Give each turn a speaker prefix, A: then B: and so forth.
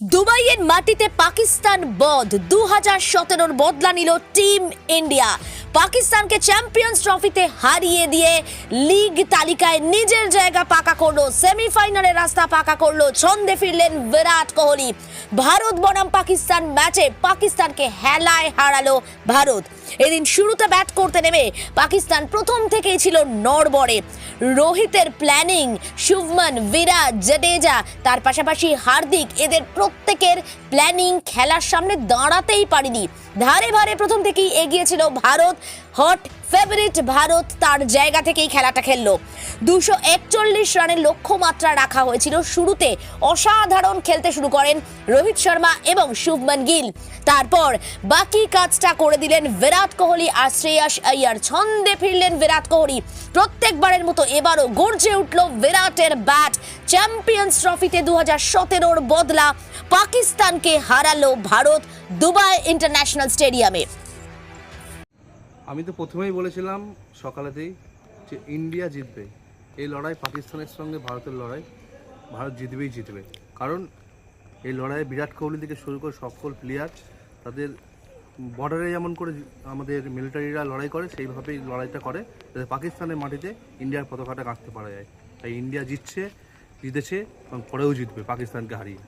A: দুবাইয়ের মাটিতে পাকিস্তান বধ। দু হাজার সতেরোর বদলা নিল টিম ইন্ডিয়া। পাকিস্তানকে চ্যাম্পিয়ন্স ট্রফিতে হারিয়ে দিয়ে লিগ তালিকায় নিজের জায়গা পাকা করল। সেমিফাইনালের রাস্তা পাকা করল, ছন্দে ফিরলেন বিরাট কোহলি। ভারত বনাম পাকিস্তান ম্যাচে পাকিস্তানকে হেলায় হারালো ভারত। এদিন শুরুতে ব্যাট করতে নেমে পাকিস্তান প্রথম থেকেই ছিল নড়বড়ে। রোহিতের প্ল্যানিং, শুভমান বিরাট জাডেজা, তার পাশাপাশি হার্দিক, এদের প্রত্যেকের প্ল্যানিং খেলার সামনে দাঁড়াতেই পারিনি। ধারে ভারে প্রথম থেকেই এগিয়েছিল ভারত। হট ফেভারিট ভারত তার জায়গা থেকেই খেলাটা খেললো। দুশো একচল্লিশ রানের লক্ষ্যমাত্রা রাখা হয়েছিল শুরুতে। অসাধারণ খেলতে শুরু করেন রোহিত শর্মা এবং শুভমান গিল। তারপর বাকি কাজটা করে দিলেন বিরাট কোহলি আর শ্রেয়াস আইয়ার ছন্দে ফিরলেন বিরাট কোহলি। প্রত্যেকবারের মতো এবারও গর্জে উঠল বিরাটের ব্যাট। চ্যাম্পিয়ন্স ট্রফিতে দু হাজার সতেরোর বদলা পাকিস্তানকে হারালো ভারত দুবাই ইন্টারন্যাশনাল স্টেডিয়ামে।
B: আমি তো প্রথমেই বলেছিলাম সকালেতেই যে ইন্ডিয়া জিতবে। এই লড়াই পাকিস্তানের সঙ্গে ভারতের লড়াই, ভারত জিতবেই জিতবে। কারণ এই লড়াইয়ে বিরাট কোহলি থেকে শুরু করে সকল প্লেয়ার তাদের বর্ডারে যেমন করে আমাদের মিলিটারিরা লড়াই করে, সেইভাবেই লড়াইটা করে যাতে পাকিস্তানের মাটিতে ইন্ডিয়ার পতাকাটা গাঁথতে পারা যায়। তাই ইন্ডিয়া জিতছে, জিতেছে এবং পরেও জিতবে, পাকিস্তানকে হারিয়ে।